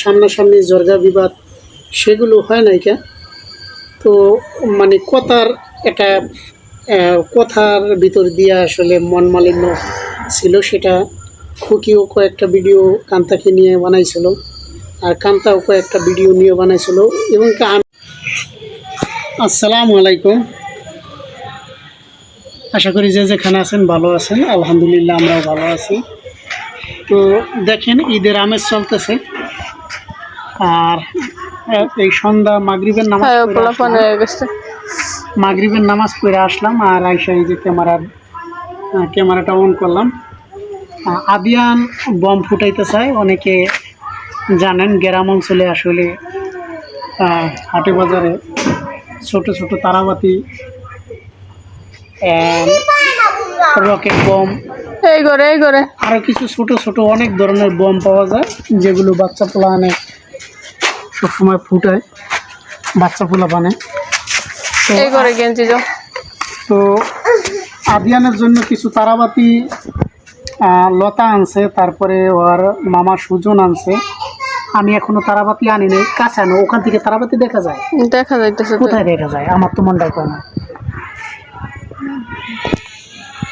সামনাসামনি জর্গা বিবাদ সেগুলো হয় নাই কে? তো মানে কথার একটা কথার ভিতর দিয়ে আসলে মন মালিন্য ছিল সেটা। খুকিও কয়েকটা ভিডিও কান্তাকে নিয়ে বানাইছিল আর কান্তাও কয়েকটা ভিডিও নিয়ে বানাইছিল। এবং আসসালামু আলাইকুম। আশা করি যে যেখানে আছেন ভালো আছেন। আলহামদুলিল্লাহ আমরাও ভালো আছি। তো দেখেন ঈদের আমেজ চলতেছে। আর এই সন্ধ্যা মাগরিবের নামাজ হ্যাঁ মাগরিবের নামাজ পড়ে আসলাম আর আইসা এই যে ক্যামেরার ক্যামেরাটা অন করলাম। আদিয়ান বম ফুটাইতে চায় অনেকে জানেন গ্রাম অঞ্চলে আসলে হাটে বাজারে ছোট ছোট তারাবাতি রকেট বম এই করে এই করে আরও কিছু ছোট ছোট অনেক ধরনের বম পাওয়া যায় যেগুলো বাচ্চা পোলা আনে। সবসময় ফুটায় বাচ্চা পোলা বানে তো এই করে গেঞ্জি যাও। তো আদিয়ানের জন্য কিছু তারাবাতি লতা আনছে তারপরে ওর মামা সুজন আনছে। আমি এখনও তারাবাতি আনি নাই কাছে আনো ওখান থেকে তারাবাতি দেখা যায়। দেখা যাইতেছে তো। কোথায় দেখা যায়? আমার তো মনটাই করে না।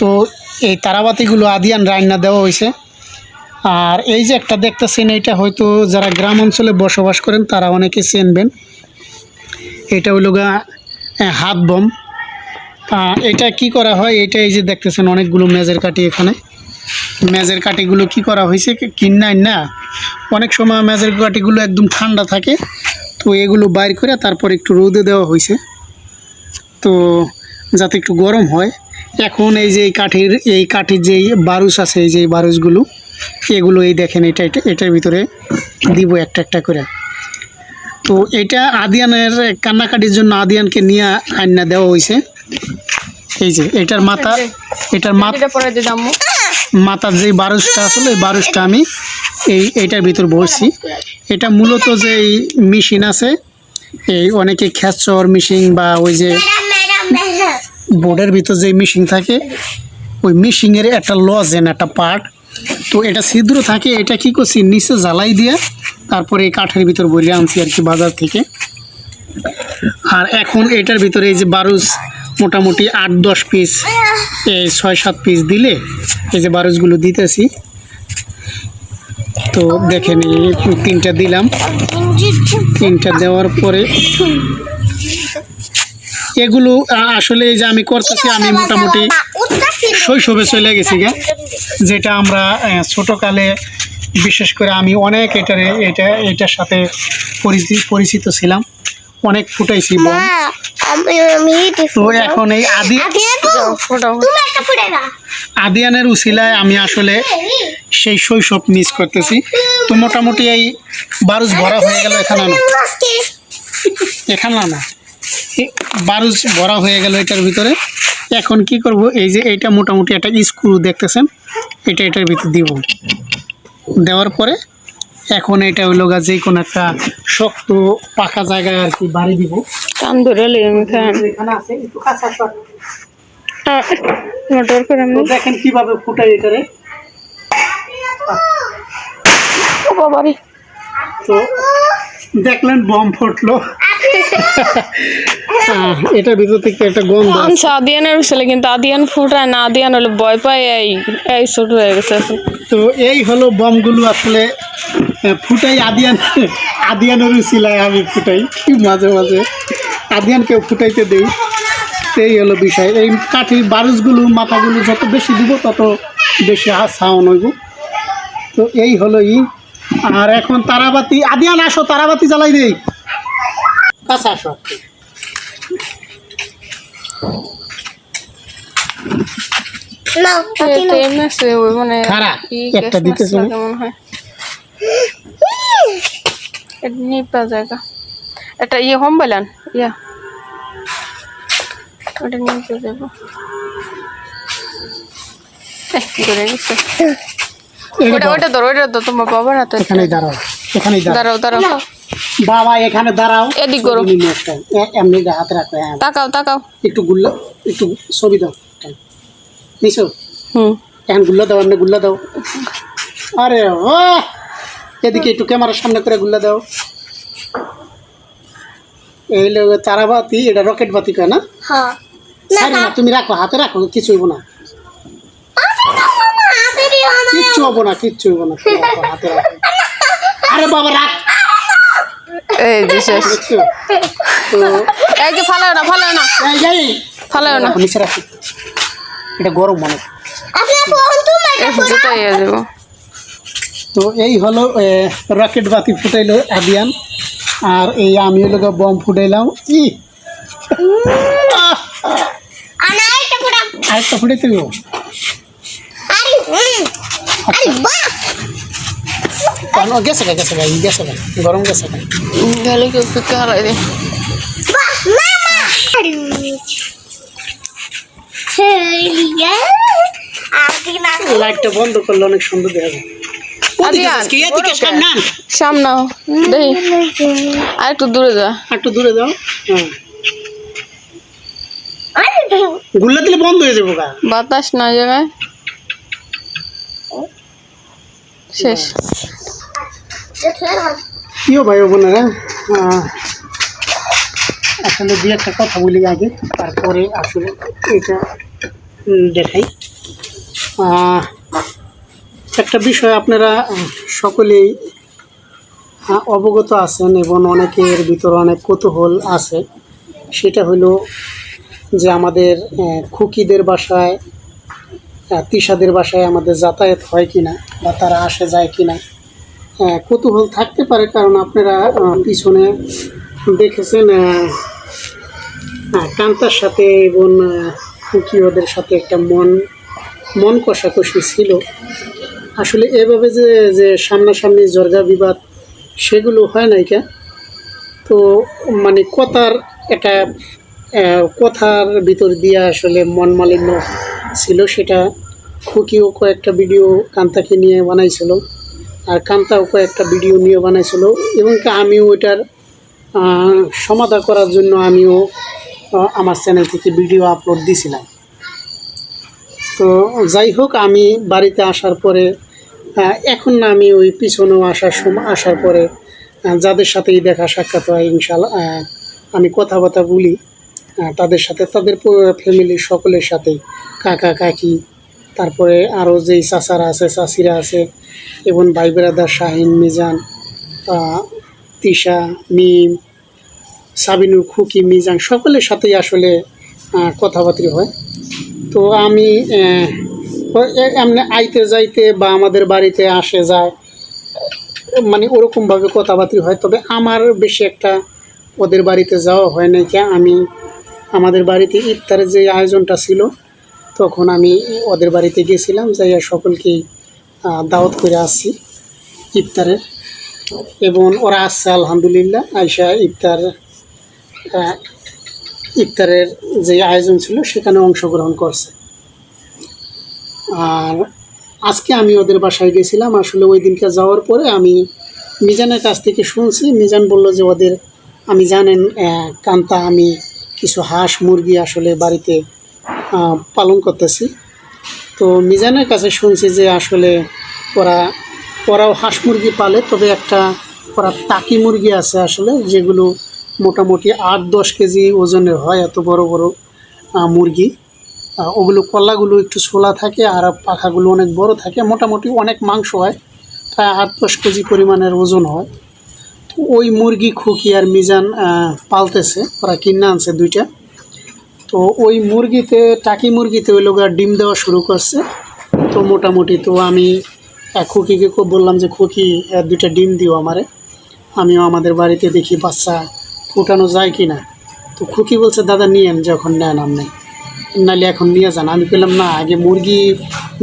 তো এই তারাবাতিগুলো আদিয়ান রান্না দেওয়া হয়েছে আর এই যে একটা দেখতেছেন, এইটা হয়তো যারা গ্রাম অঞ্চলে বসবাস করেন, তারা অনেকে চেনবেন। এটা হইল গা হাত বম। এটা কি করা হয়? এটা এই যে দেখতেছেন, অনেকগুলো মেজের কাঠি এখানে। মেজের কাঠিগুলো কি করা হয়েছে? কিনাই না। অনেক সময় মেজের কাঠিগুলো একদম ঠান্ডা থাকে, তো এগুলো বাইর করে তারপর একটু রোদে দেওয়া হয়েছে। তো যাতে একটু গরম হয়। এখন এই যে এই কাঠির এই কাঠির যেই বারুস আছে, এই যে বারুসগুলো এগুলো এই দেখেন এটা এটা এটার ভিতরে দিব একটা একটা করে। তো এটা আদিয়ানের কান্নাকাটির জন্য আদিয়ানকে নিয়ে আন্না দেওয়া হয়েছে। এই যে এটার মাথা এটার মাথার যে বারুসটা আসলে এই বারুসটা আমি এই এটার ভিতর বলছি এটা মূলত যে এই মেশিন আছে এই অনেকে খ্যাচর মেশিন বা ওই যে বোর্ডের ভিতর যে মেশিন থাকে ওই মেশিনের একটা লজেন একটা পার্ট তো এটা ছিদ্র থাকে, এটা কি করছি? নিচে জ্বালাই দিয়ে তারপরে এই কাঠের ভিতর বইরে আনছি আর কি বাজার থেকে। আর এখন এটার ভিতরে এই যে বারুস মোটামুটি আট, দশ পিস এই ছয়, সাত পিস দিলে এই যে বারুসগুলো দিতেছি। তো দেখেন তিনটা দিলাম। তিনটা দেওয়ার পরে এগুলো আসলে এই যে আমি করতেছি, আমি মোটামুটি শৈশবে চলে গেছি গে। যেটা আমরা ছোটকালে বিশেষ করে আমি অনেক এটারে এটা এটার সাথে পরিচিত পরিচিত ছিলাম। অনেক ফুটাইছি বম আমি আমি তো এখন এই আদি আদিয়ানের উসিলায় আমি আসলে সেই শৈশব মিস করতেছি। তো মোটামুটি এই বারুস ভরা হয়ে গেল এখানে না? এখানে না এ বারুস ভরা হয়ে গেল এটার ভিতরে। এখন কি করব? এই যে এইটা মোটামুটি একটা স্ক্রু দেখতেছেন। এটা এটার ভিতর দিব। দেওয়ার পরে এখন এটা হইল গা যে কোনো একটা শক্ত পাকা জায়গায় আর কি বাড়ি দিব। কান ধরে লি এখানে আছে একটু কাঁচা শর্ট মোটর করে আমি দেখেন কীভাবে ফুটাই এটারে ও বাবারে। তো দেখলেন বম ফুটলো। এটার ভিতর থেকে একটা গন্ধ। আনছে আদিয়ানের ছেলে কিন্তু আদিয়ান ফুটায় না আদিয়ান হলে ভয় পায় এই এই ছোট হয়ে গেছে তো এই হলো বমগুলো আসলে ফুটাই আদিয়ান আদিয়ানের উচিলায় আমি ফুটাই মাঝে মাঝে। আদিয়ানকেও ফুটাইতে দেই। এই হলো বিষয়। এই কাঠির বারুসগুলো মাথাগুলো যত বেশি দিব তত বেশি সাউন্ড হইব তো এই হলো ই। আর এখন তারাবাতি আদিয়ান আসো তারাবাতি জ্বালাই দেই। এটা আছে, ওই মানে মনে হয়। এটা নিপা জায়গা। এটা ইয়ে হোম বলেন ইয়া। ওটা নিতে যাব ওটা দাও, ওটা ধরো ওটা ধরো তোমার বাবার হাতে এখানেই দাঁড়াও এখানেই দাঁড়াও। দাঁড়াও দাঁড়াও। বাবা এখানে দাঁড়াও এদিক করো। এমনি হাতে রাখো হ্যাঁ তাকাও তাকাও একটু গুল্লা একটু ছবি দাও নিছো হুম এখন গুল্লা দাও এমনি গুল্লা দাও আরে ও এদিকে একটু ক্যামেরার সামনে করে গুলা দাও এই হলো তারাবাতি এটা রকেট বাতি কয় না হ্যাঁ না তুমি রাখো হাতে রাখো কিছু হইব না কিচ্ছু হব না কিচ্ছু হইব না হাতে রাখো আরে বাবা রাখ এই যে শেষ। তো এই যে ফালাও না ফালাও না। এই যাই। ফালাও না। এটা গরম মানে। জুতো ইয়ে দেবো তো এই হলো রকেট বাতি ফুটাইলো আদিয়ান। আর এই আমি হলো গিয়ে বম ফুটাইলাম। ই! আরেকটা ফুটাইতে আরে আরে বাহ! কেন গেছে গা গেছে গা ই গেছে গা গরম গেছে গা। গেলে কেউ পিকে হারাই দে। লাইটটা বন্ধ করলে অনেক সুন্দর দেখা যায়। ওদিকে আদিয়ান, যাস কি? সামনে আন। দেখি আর একটু দূরে যা। একটু দূরে যাও হ্যাঁ। গুল্লা দিলে বন্ধ হয়ে যাব গা। বাতাস না জায়গায়। শেষ। প্রিয় ভাই বোনেরা? আসলে দু একটা কথা বলি আগে, তারপরে আসলে এটা দেখাই। একটা বিষয় আপনারা সকলেই অবগত আছেন এবং অনেকের ভিতরে অনেক কৌতূহল আছে। সেটা হলো যে আমাদের খুকিদের বাসায় তিশাদের বাসায় আমাদের যাতায়াত হয় কিনা বা তারা আসে যায় কিনা। হ্যাঁ কৌতূহল থাকতে পারে কারণ আপনারা পিছনে দেখেছেন কান্তার সাথে এবং কি ওদের সাথে একটা মন মন কষাকষি ছিল। আসলে এভাবে যে যে সামনাসামনি জর্গা বিবাদ, সেগুলো হয় নাই কে? তো মানে কথার একটা কথার ভিতর দিয়ে আসলে মন মালিন্য ছিল সেটা। খুকিও কয়েকটা ভিডিও কান্তাকে নিয়ে বানাইছিল। আর কান্তাও কয়েকটা ভিডিও নিয়ে বানাইছিল এবং আমিও ওইটার আহ, সমাধা করার জন্য আমিও আমার চ্যানেল থেকে ভিডিও আপলোড দিছিলাম। তো যাই হোক আমি বাড়িতে আসার পরে এখন না আমি ওই পিছনেও আসার সময় আসার পরে যাদের সাথেই দেখা সাক্ষাৎ হয় ইনশাল্লাহ আমি কথাবার্তা বলি তাদের সাথে তাদের ফ্যামিলির সকলের সাথেই কাকা কাকি তারপরে আরও যেই চাচারা আছে চাচিরা আছে এবং ভাই বেড়াদার শাহিন, মিজান তিশা, মিম সাবিনুর খুকি, মিজান সকলের সাথেই আসলে কথাবার্তা হয়। তো আমি এমনি আইতে যাইতে বা আমাদের বাড়িতে আসে যায় মানে ওরকমভাবে কথাবার্তা হয়। তবে আমার বেশি একটা ওদের বাড়িতে যাওয়া হয় নাই কে আমি, আমাদের বাড়িতে ইফতারের যে আয়োজনটা ছিল, তখন আমি ওদের বাড়িতে গেছিলাম, যাইয়া সকলকেই দাওয়াত করে আসছি ইফতারের। এবং ওরা আসছে, আলহামদুলিল্লাহ আইসা ইফতার ইফতারের যে আয়োজন ছিল সেখানে অংশগ্রহণ করছে। আর আজকে আমি ওদের বাসায় গেছিলাম, আসলে ওই দিনকে যাওয়ার পরে আমি মিজানের কাছ থেকে শুনছি। মিজান বলল যে ওদের, আমি জানেন কান্তা, আমি কিছু হাঁস মুরগি আসলে বাড়িতে পালন করতেছি। তো মিজানের কাছে শুনছি যে আসলে ওরা, ওরাও হাঁস মুরগি পালে, তবে একটা ওরা টাকি মুরগি আছে আসলে, যেগুলো মোটামুটি আট, দশ কেজি ওজনের হয়, এত বড় বড় মুরগি। ওগুলো কল্লাগুলো একটু ছোলা থাকে, আর পাখাগুলো অনেক বড় থাকে, মোটামুটি অনেক মাংস হয়, প্রায় আট, দশ কেজি পরিমাণের ওজন হয়। তো ওই মুরগি খুকি আর মিজান পালতেছে, ওরা কিনে আনছে দুইটা। তো ওই মুরগিতে টাকি মুরগিতে ওই লোক আর ডিম দেওয়া শুরু করছে। তো মোটামুটি তো আমি আহ, খুকিকে খুব বললাম যে খুকি দুইটা ডিম দিও আমারে। আমিও আমাদের বাড়িতে দেখি বাচ্চা ফুটানো যায় কি না তো খুকি বলছে দাদা নিয়েন যখন নেন আপনি। নাহলে এখন নিয়ে যান। আমি বললাম না আগে মুরগি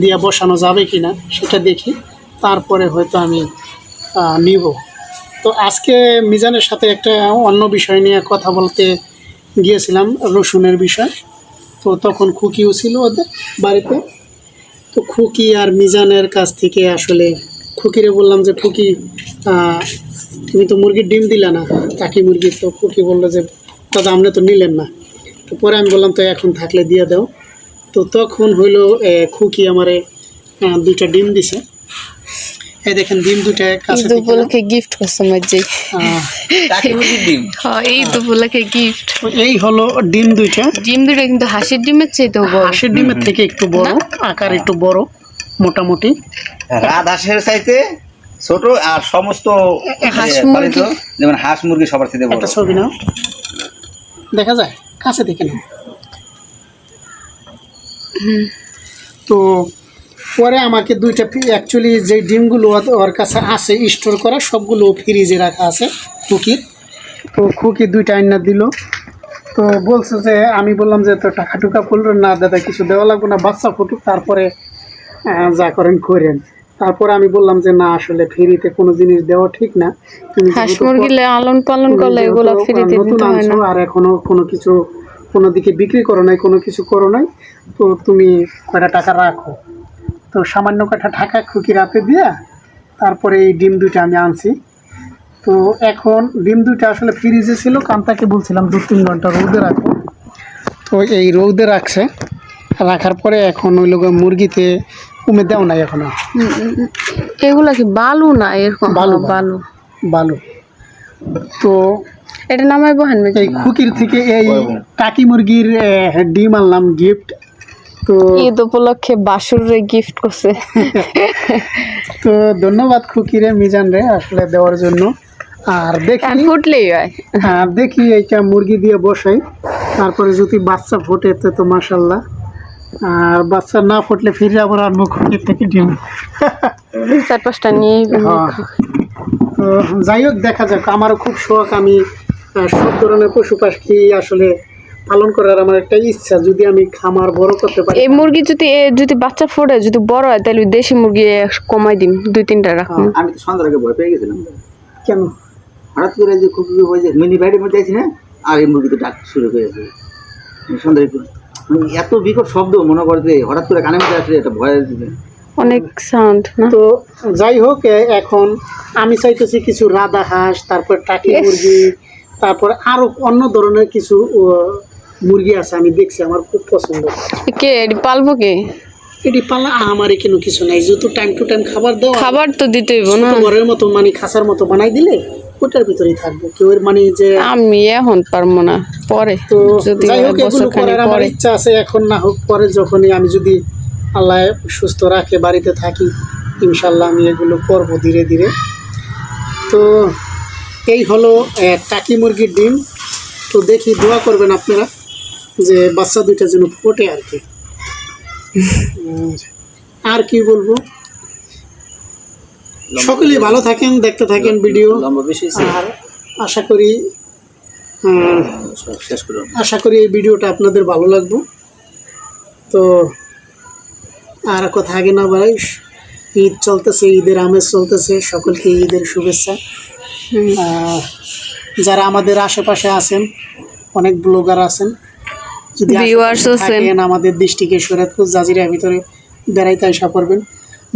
দিয়ে বসানো যাবে কি না সেটা দেখি। তারপরে হয়তো আমি নিব। তো আজকে মিজানের সাথে একটা অন্য বিষয় নিয়ে কথা বলতে গিয়েছিলাম রসুনের বিষয়। তো তখন খুকিও ছিল ওদের বাড়িতে। তো খুকি আর মিজানের কাছ থেকে আসলে খুকিরে বললাম যে, খুকি তুমি তো মুরগির ডিম দিলে না, কাকি মুরগি। তো খুকি বলল যে, দাদা, আপনি তো নিলেন না। তো পরে আমি বললাম, তো এখন থাকলে দিয়ে দাও। তো তখন হইল খুকি আমারে দুইটা ডিম দিছে। এই দেখেন ডিম দুইটা কাছে ঈদ গিফট করছে মজ্জি ডিম। হ্যাঁ ঈদ উপলক্ষে গিফট এই হলো ডিম দুইটা। ডিম দুটো কিন্তু হাঁসের ডিমের চেয়েতেও বড়। হাঁসের ডিমের থেকে একটু বড় আকার একটু বড় মোটামুটি। রাত হাঁসের চাইতে ছোট আর সমস্ত হাঁস মুরগি। পালিত, যেমন হাঁস মুরগি সবার থেকে বড়। ছবি নাও। দেখা যায়? কাছে দেখে নাও। তো পরে আমাকে দুইটা অ্যাকচুয়ালি যে ডিমগুলো ওর- কাছে আছে স্টোর করা সবগুলো ফ্রিজে রাখা আছে খুকির তো খুকি দুইটা আইনা দিল। তো বলছে যে আমি বললাম যে তো টাকা টুকা পড়ল না দাদা কিছু দেওয়া লাগবে না বাচ্চা ফুটুক তারপরে যা করেন করেন। তারপরে আমি বললাম যে না আসলে ফ্রিতে কোনো জিনিস দেওয়া ঠিক না। তুমি হাঁস মুরগি লালন পালন করলে এগুলো ফ্রিতে দিতে হয় না। আর এখনও কোনো কিছু কোনো দিকে বিক্রি করো নাই কোনো কিছু করো নাই তো তুমি কয়টা টাকা রাখো? তো সামান্য কয়টা টাকা খুকি রাতে দিয়া তারপরে এই ডিম দুইটা আমি আনছি। তো এখন ডিম দুইটা আসলে ফ্রিজে ছিল কান্তাকে বলছিলাম দু তিন ঘণ্টা রোদে রাখো। তো এই রোদে রাখছে রাখার পরে এখন ওই লোক মুরগিতে কমে দেও নাই এখনও। এগুলো কি বালু না এরকম? বালু, হ্যাঁ, বালু। তো এটা নামাই বহেন এই খুকির থেকে এই টাকি মুরগির ডিম আনলাম গিফট তো ঈদ উপলক্ষে বাসুরে গিফট করছে। তো ধন্যবাদ খুকিরে মিজান রে আসলে দেওয়ার জন্য। আর দেখি ফুটলেই হয়। আর দেখি এইটা মুরগি দিয়ে বসাই। তারপরে যদি বাচ্চা ফোটে তো তো মাসাল্লাহ আর বাচ্চা না ফুটলে ফিরে আবার আনব খুকির থেকে ডিম চার পাঁচটা নিয়ে হ্যাঁ। যাই হোক দেখা যাক। আমারও খুব শখ আমি সব ধরনের পশু পাখি আসলে পালন করার আমার একটা ইচ্ছা যদি আমি খামার বড় করতে পারি। এই মুরগি যদি এ যদি বাচ্চা ফোটে যদি বড় হয় তাহলে দেশি মুরগি কমাই দিন দুই তিনটা রাখুন। আমি তো সন্ধ্যার আগে ভয় পেয়ে গেছিলাম। কেন? হঠাৎ করে যে খুব যে মিনি বাইরের মধ্যে আছি না আর এই মুরগি তো ডাক শুরু হয়ে গেছে। সন্ধ্যায় একটু মানে এত বিকট শব্দ মনে করতে হঠাৎ করে কানের মধ্যে আসলে একটা ভয় অনেক সাউন্ড না? তো যাই হোক এখন আমি চাইতেছি কিছু রাধা হাঁস তারপর টাকি মুরগি তারপর আরও অন্য ধরনের কিছু ও, মুরগি আছে আমি দেখছি আমার খুব পছন্দ। কে এটি পালবো কে? এটি পালা আমার এখানে কিছু নাই যেহেতু টাইম টু টাইম খাবার দেওয়া খাবার তো দিতে হইব না। ঘরের মতো মানে খাসার মতো বানাই দিলে ওটার ভিতরেই থাকব। কেউ এর মানে যে আমি এখন পারব না পরে। তো যদি যাই হোক এগুলো করার আমার ইচ্ছা আছে এখন না হোক পরে যখনই আমি যদি আল্লাহ সুস্থ রাখে বাড়িতে থাকি ইনশাল্লাহ আমি এগুলো করব ধীরে ধীরে। তো এই হলো টাকি মুরগির ডিম। তো দেখি দোয়া করবেন আপনারা। যে বাচ্চা দুইটা যেন ফোটে আর কি। আর- কি বলব? সকলেই ভালো থাকেন দেখতে থাকেন ভিডিও আর আশা করি আশা করি এই ভিডিওটা আপনাদের ভালো লাগবো। তো আর কথা আগে না বাড়াই ঈদ চলতেছে ঈদের আমেজ চলতেছে সকলকে ঈদের শুভেচ্ছা। যারা আমাদের আশেপাশে আছেন অনেক ব্লগার আছেন যদি আমাদের ডিস্ট্রিক্টের শরীয়তপুর জাজিরার ভিতরে বেড়াইতে আসা করবেন।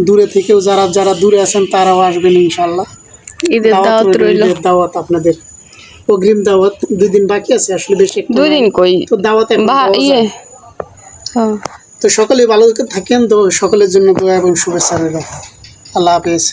দূরে থেকেও যারা যারা দূরে আছেন তারাও আসবেন ইনশাল্লাহ ঈদের দাওয়াত রইল দাওয়াত আপনাদের। অগ্রিম দাওয়াত দুই দিন বাকি আছে আসলে বেশি দুই দিন কই? তো দাওয়াত ইয়ে। তো সকলে ভালো থাকেন তো সকলের জন্য দোয়া এবং শুভেচ্ছা রইল। আল্লাহ হাফেজ।